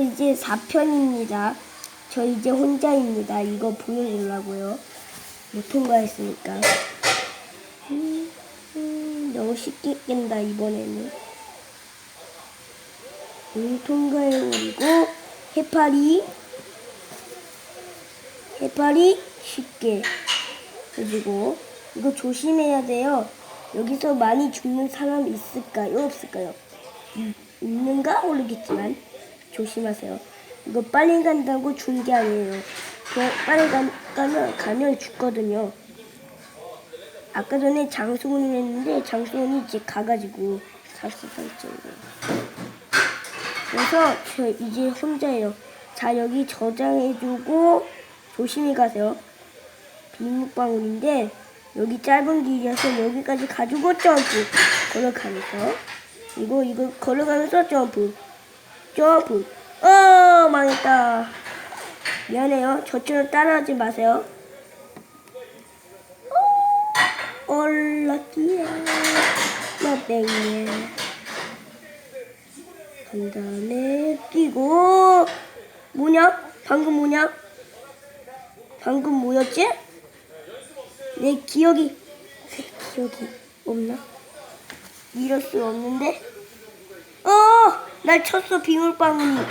이제 4편입니다. 저 이제 혼자입니다. 이거 보여주려고요. 못 통과했으니까. 음, 음, 너무 쉽게 깬다, 이번에는. 음, 통과해버리고, 해파리. 해파리 쉽게. 그리고, 이거 조심해야 돼요. 여기서 많이 죽는 사람 있을까요? 없을까요? 음, 있는가 모르겠지만 조심하세요. 이거 빨리 간다고 준게 아니에요. 빨리 가, 가면 가면 죽거든요. 아까 전에 장수훈이 했는데 장수훈이 이제 가가지고 샀어 살쪄요. 그래서 저 이제 혼자예요. 자 여기 저장해주고 조심히 가세요. 빗물방울인데 여기 짧은 길이어서 여기까지 가지고 점프 걸어가면서 이거 이거 걸어가면서 점프 점프 어 망했다. 미안해요. 저처럼 따라하지 마세요. 올라기야. 나땡이야 그 다음에 끼고. 뭐냐? 방금 뭐냐? 방금 뭐였지? 내 기억이. 기억이 없나? 이럴 수 없는데? 어! 날 쳤어 빗물방울이